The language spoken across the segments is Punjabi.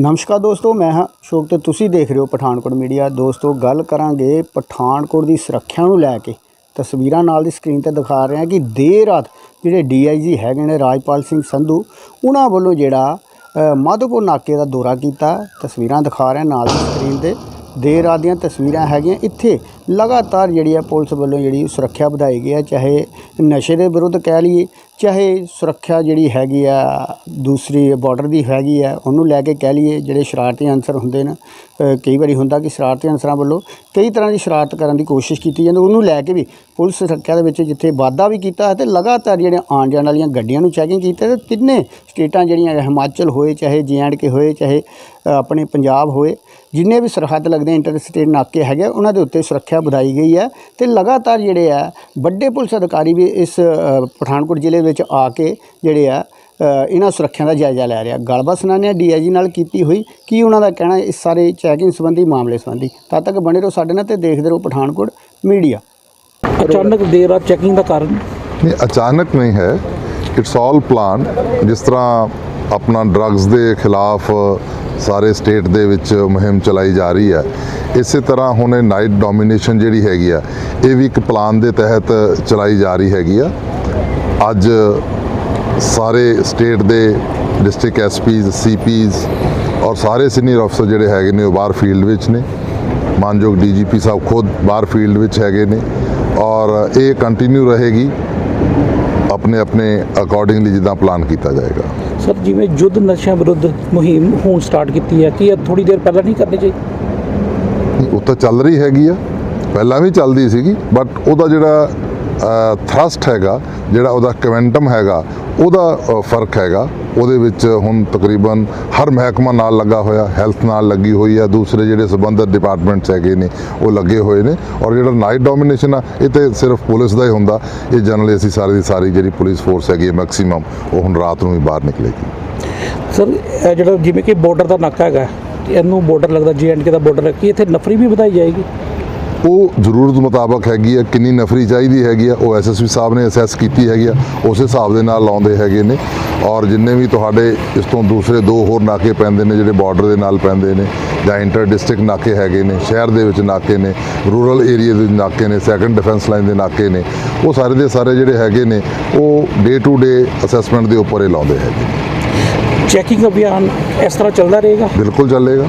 ਨਮਸਕਾਰ ਦੋਸਤੋ ਮੈਂ ਹਾਂ ਅਸ਼ੋਕ ਤੇ ਤੁਸੀਂ ਦੇਖ ਰਹੇ ਹੋ ਪਠਾਨਕੋਟ ਮੀਡੀਆ। ਦੋਸਤੋ ਗੱਲ ਕਰਾਂਗੇ ਪਠਾਨਕੋਟ ਦੀ ਸੁਰੱਖਿਆ ਨੂੰ ਲੈ ਕੇ। ਤਸਵੀਰਾਂ ਨਾਲ ਦੀ ਸਕਰੀਨ ਤੇ ਦਿਖਾ ਰਹੇ ਹਾਂ ਕਿ ਦੇਰ ਰਾਤ ਜਿਹੜੇ ਡੀਆਈਜੀ ਹੈਗੇ ਨੇ ਰਾਜਪਾਲ ਸਿੰਘ ਸੰਧੂ ਉਹਨਾਂ ਵੱਲੋਂ ਜਿਹੜਾ ਅ, ਮਾਧੋਪੁਰ ਨਾਕੇ ਦਾ ਦੌਰਾ ਕੀਤਾ। ਤਸਵੀਰਾਂ ਦਿਖਾ ਰਹੇ ਨਾਲ ਦੀ ਸਕਰੀਨ ਤੇ। ਦੇਰ ਰਾਤ ਦੀਆਂ ਤਸਵੀਰਾਂ ਹੈਗੀਆਂ। ਇੱਥੇ ਲਗਾਤਾਰ ਜਿਹੜੀ ਆ ਪੁਲਿਸ ਵੱਲੋਂ ਜਿਹੜੀ ਸੁਰੱਖਿਆ ਵਧਾਈ ਗਈ ਹੈ ਚਾਹੇ ਨਸ਼ੇ ਦੇ ਵਿਰੁੱਧ ਕਹਿ ਲਈਏ, ਚਾਹੇ ਸੁਰੱਖਿਆ ਜਿਹੜੀ ਹੈਗੀ ਆ, ਦੂਸਰੀ ਬਾਰਡਰ ਦੀ ਹੈਗੀ ਆ, ਉਹਨੂੰ ਲੈ ਕੇ ਕਹਿ ਲਈਏ, ਜਿਹੜੇ ਸ਼ਰਾਰਤੀ ਅਨਸਰ ਹੁੰਦੇ ਨੇ ਕਈ ਵਾਰੀ ਹੁੰਦਾ ਕਿ ਸ਼ਰਾਰਤੀ ਅਨਸਰਾਂ ਵੱਲੋਂ ਕਈ ਤਰ੍ਹਾਂ ਦੀ ਸ਼ਰਾਰਤ ਕਰਨ ਦੀ ਕੋਸ਼ਿਸ਼ ਕੀਤੀ ਜਾਂਦੀ, ਉਹਨੂੰ ਲੈ ਕੇ ਵੀ ਪੁਲਿਸ ਸੁਰੱਖਿਆ ਦੇ ਵਿੱਚ ਜਿੱਥੇ ਵਾਧਾ ਵੀ ਕੀਤਾ ਹੈ ਤੇ ਲਗਾਤਾਰ ਜਿਹੜੀਆਂ ਆਉਣ ਜਾਣ ਵਾਲੀਆਂ ਗੱਡੀਆਂ ਨੂੰ ਚੈਕਿੰਗ ਕੀਤੀ ਤੇ ਤਿੰਨੇ ਸਟੇਟਾਂ ਜਿਹੜੀਆਂ ਹਿਮਾਚਲ ਹੋਏ, ਚਾਹੇ ਕੇ ਹੋਏ, ਚਾਹੇ ਆਪਣੇ ਪੰਜਾਬ ਹੋਏ ਜਿੰਨੇ ਵੀ ਸਰਹੱਦ ਲੱਗਦੇ ਇੰਟਰ ਸਟੇਟ ਨਾਕੇ ਹੈਗੇ ਆ, ਉਹਨਾਂ ਦੇ ਉੱਤੇ ਸੁਰੱਖਿਆ ਵਧਾਈ ਗਈ ਹੈ ਤੇ ਲਗਾਤਾਰ ਜਿਹੜੇ ਆ ਵੱਡੇ ਪੁਲਿਸ ਅਧਿਕਾਰੀ ਵੀ ਇਸ ਪਠਾਨਕੋਟ ਜ਼ਿਲ੍ਹੇ ਵਿੱਚ ਆ ਕੇ ਜਿਹੜੇ ਆ ਇਹਨਾਂ ਸੁਰੱਖਿਆ ਦਾ ਜਾਇਜ਼ਾ ਲੈ ਰਿਹਾ। ਗੱਲਬਾਤ ਸੁਣਾਉਂਦੇ ਹਾਂ ਡੀਆਈਜੀ ਨਾਲ ਕੀਤੀ ਹੋਈ ਕੀ ਉਹਨਾਂ ਦਾ ਕਹਿਣਾ ਇਸ ਸਾਰੇ ਚੈਕਿੰਗ ਸੰਬੰਧੀ ਮਾਮਲੇ ਸੰਬੰਧੀ। ਤਦ ਤੱਕ ਬਣੇ ਰਹੋ ਸਾਡੇ ਨਾਲ ਤੇ ਦੇਖਦੇ ਰਹੋ ਪਠਾਨਕੋਟ ਮੀਡੀਆ। ਅਚਾਨਕ ਦੇਰ ਰਾਤ ਚੈਕਿੰਗ ਦਾ ਕਾਰਨ? ਨਹੀਂ ਅਚਾਨਕ ਨਹੀਂ ਹੈ। ਇਟਸ ਆਲ ਪਲਾਨ ਜਿਸ ਤਰ੍ਹਾਂ ਆਪਣਾ ਡਰੱਗਸ ਦੇ ਖਿਲਾਫ ਸਾਰੇ ਸਟੇਟ ਦੇ ਵਿੱਚ ਮੁਹਿੰਮ ਚਲਾਈ ਜਾ ਰਹੀ ਹੈ। ਇਸੇ ਤਰ੍ਹਾਂ ਹੁਣ ਇਹ ਨਾਈਟ ਡੋਮੀਨੇਸ਼ਨ ਜਿਹੜੀ ਹੈਗੀ ਆ, ਇਹ ਵੀ ਇੱਕ ਪਲਾਨ ਦੇ ਤਹਿਤ ਚਲਾਈ ਜਾ ਰਹੀ ਹੈਗੀ ਆ। ਅੱਜ ਸਾਰੇ ਸਟੇਟ ਦੇ ਡਿਸਟ੍ਰਿਕਟ ਐਸਪੀਜ਼, ਸੀਪੀਜ਼ ਔਰ ਸਾਰੇ ਸੀਨੀਅਰ ਅਫਸਰ ਜਿਹੜੇ ਹੈਗੇ ਨੇ ਉਹ ਬਾਹਰ ਫੀਲਡ ਵਿੱਚ ਨੇ। ਮਾਨਯੋਗ ਡੀਜੀਪੀ ਸਾਹਿਬ ਖੁਦ ਬਾਹਰ ਫੀਲਡ ਵਿੱਚ ਹੈਗੇ ਨੇ ਔਰ ਇਹ ਕੰਟੀਨਿਊ ਰਹੇਗੀ। ਆਪਣੇ ਆਪਣੇ ਅਕੋਰਡਿੰਗਲੀ ਜਿੱਦਾਂ ਪਲਾਨ ਕੀਤਾ ਜਾਏਗਾ। ਸਰ ਜਿਵੇਂ ਯੁੱਧ ਨਸ਼ਿਆਂ ਵਿਰੁੱਧ ਮੁਹਿੰਮ ਹੁਣ ਸਟਾਰਟ ਕੀਤੀ ਹੈ ਕੀ ਇਹ ਥੋੜੀ ਦੇਰ ਪਹਿਲਾਂ ਨਹੀਂ ਕਰਨੀ ਚਾਹੀਦੀ? ਉਹ ਤਾਂ ਚੱਲ ਰਹੀ ਹੈਗੀ ਆ। ਪਹਿਲਾਂ ਵੀ ਚੱਲਦੀ ਸੀਗੀ ਬਟ ਉਹਦਾ ਜਿਹੜਾ ਥਰਸਟ ਹੈਗਾ, ਜਿਹੜਾ ਉਹਦਾ ਕਵੈਂਟਮ ਹੈਗਾ, ਉਹਦਾ ਫ਼ਰਕ ਹੈਗਾ। ਉਹਦੇ ਵਿੱਚ ਹੁਣ ਤਕਰੀਬਨ ਹਰ ਮਹਿਕਮਾ ਨਾਲ ਲੱਗਾ ਹੋਇਆ ਹੈਲਥ ਨਾਲ ਲੱਗੀ ਹੋਈ ਆ, ਦੂਸਰੇ ਜਿਹੜੇ ਸੰਬੰਧਿਤ ਡਿਪਾਰਟਮੈਂਟਸ ਹੈਗੇ ਨੇ, ਉਹ ਲੱਗੇ ਹੋਏ ਨੇ। ਔਰ ਜਿਹੜਾ ਨਾਈਟ ਡੋਮੀਨੇਸ਼ਨ ਆ, ਇਹ ਤੇ ਸਿਰਫ ਪੁਲਿਸ ਦਾ ਹੀ ਹੁੰਦਾ। ਇਹ ਜਨਰਲੀ ਅਸੀਂ ਸਾਰੀ ਦੀ ਸਾਰੀ ਜਿਹੜੀ ਪੁਲਿਸ ਫੋਰਸ ਹੈਗੀ ਮੈਕਸਿਮਮ ਉਹ ਹੁਣ ਰਾਤ ਨੂੰ ਵੀ ਬਾਹਰ ਨਿਕਲੇਗੀ। ਸਰ, ਇਹ ਜਿਹੜਾ ਜਿਵੇਂ ਕਿ ਬਾਰਡਰ ਦਾ ਨਾਕਾ ਹੈਗਾ, ਇਹਨੂੰ ਬਾਰਡਰ ਲੱਗਦਾ ਕੇ ਦਾ ਬਾਰਡਰ ਹੈ ਕੀ ਇੱਥੇ ਨਫਰੀ ਵੀ ਵਧਾਈ ਜਾਏਗੀ? ਉਹ ਜ਼ਰੂਰਤ ਮੁਤਾਬਕ ਹੈਗੀ ਆ ਕਿੰਨੀ ਨਫਰੀ ਚਾਹੀਦੀ ਹੈਗੀ ਆ ਉਹ ਐਸਐਸਪੀ ਸਾਹਿਬ ਨੇ ਅਸੈਸ ਕੀਤੀ ਹੈਗੀ ਆ ਉਸ ਹਿਸਾਬ ਦੇ ਨਾਲ ਲਾਉਂਦੇ ਹੈਗੇ ਨੇ ਔਰ ਜਿੰਨੇ ਵੀ ਤੁਹਾਡੇ ਇਸ ਤੋਂ ਦੂਸਰੇ ਦੋ ਹੋਰ ਨਾਕੇ ਪੈਂਦੇ ਨੇ ਜਿਹੜੇ ਬਾਰਡਰ ਦੇ ਨਾਲ ਪੈਂਦੇ ਨੇ ਜਾਂ ਇੰਟਰ ਡਿਸਟ੍ਰਿਕਟ ਨਾਕੇ ਹੈਗੇ ਨੇ ਸ਼ਹਿਰ ਦੇ ਵਿੱਚ ਨਾਕੇ ਨੇ ਰੂਰਲ ਏਰੀਆ ਦੇ ਨਾਕੇ ਨੇ ਸੈਕੰਡ ਡਿਫੈਂਸ ਲਾਈਨ ਦੇ ਨਾਕੇ ਨੇ ਉਹ ਸਾਰੇ ਦੇ ਸਾਰੇ ਜਿਹੜੇ ਹੈਗੇ ਨੇ ਉਹ ਡੇ ਟੂ ਡੇ ਅਸੈਸਮੈਂਟ ਦੇ ਉੱਪਰ ਹੀ ਲਾਉਂਦੇ ਹੈਗੇ ਚੈਕਿੰਗ ਅਭਿਆਨ ਇਸ ਤਰ੍ਹਾਂ ਚੱਲਦਾ ਰਹੇਗਾ? ਬਿਲਕੁਲ ਚੱਲੇਗਾ।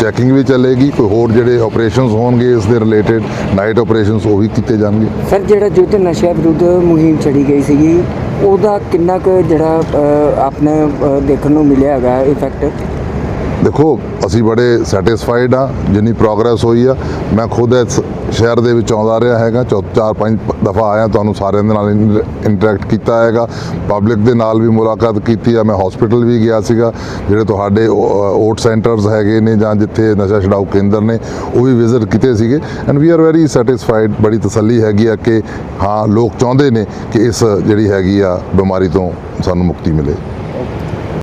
ਚੈਕਿੰਗ ਵੀ ਚੱਲੇਗੀ, ਕੋਈ ਹੋਰ ਜਿਹੜੇ ਆਪਰੇਸ਼ਨਸ ਹੋਣਗੇ ਇਸ ਦੇ ਰਿਲੇਟਡ ਨਾਈਟ ਆਪਰੇਸ਼ਨਸ ਉਹ ਵੀ ਕੀਤੇ ਜਾਣਗੇ। ਸਰ ਜਿਹੜਾ ਯੁੱਧ ਨਸ਼ਾ ਵਿਰੁੱਧ ਮੁਹਿੰਮ ਚੜੀ ਗਈ ਸੀਗੀ, ਉਹਦਾ ਕਿੰਨਾ ਕੁ ਜਿਹੜਾ ਆਪਣੇ ਦੇਖਣ ਨੂੰ ਮਿਲਿਆ ਹੈਗਾ ਇਫੈਕਟ ਦੇਖੋ, ਅਸੀਂ ਬੜੇ ਸੈਟੀਸਫਾਈਡ ਆ ਜਿੰਨੀ ਪ੍ਰੋਗਰੈਸ ਹੋਈ ਆ। ਮੈਂ ਖੁਦ ਇਸ ਸ਼ਹਿਰ ਦੇ ਵਿੱਚ ਆਉਂਦਾ ਰਿਹਾ ਹੈਗਾ। ਚੌ, ਚਾਰ, ਪੰਜ ਦਫਾ ਆਇਆ, ਤੁਹਾਨੂੰ ਸਾਰਿਆਂ ਦੇ ਨਾਲ ਇੰਟਰੈਕਟ ਕੀਤਾ ਹੈਗਾ। ਪਬਲਿਕ ਦੇ ਨਾਲ ਵੀ ਮੁਲਾਕਾਤ ਕੀਤੀ ਆ। ਮੈਂ ਹਸਪੀਟਲ ਵੀ ਗਿਆ ਸੀਗਾ, ਜਿਹੜੇ ਤੁਹਾਡੇ ਓਟ ਸੈਂਟਰਸ ਹੈਗੇ ਨੇ ਜਾਂ ਜਿੱਥੇ ਨਸ਼ਾ ਛਡਾਊ ਕੇਂਦਰ ਨੇ, ਉਹ ਵੀ ਵਿਜ਼ਿਟ ਕੀਤੇ ਸੀਗੇ। And we are very satisfied ਬੜੀ ਤਸੱਲੀ ਹੈਗੀ ਆ ਕਿ, ਹਾਂ, ਲੋਕ ਚਾਹੁੰਦੇ ਨੇ ਕਿ ਇਸ ਜਿਹੜੀ ਹੈਗੀ ਆ ਬਿਮਾਰੀ ਤੋਂ ਸਾਨੂੰ ਮੁਕਤੀ ਮਿਲੇ।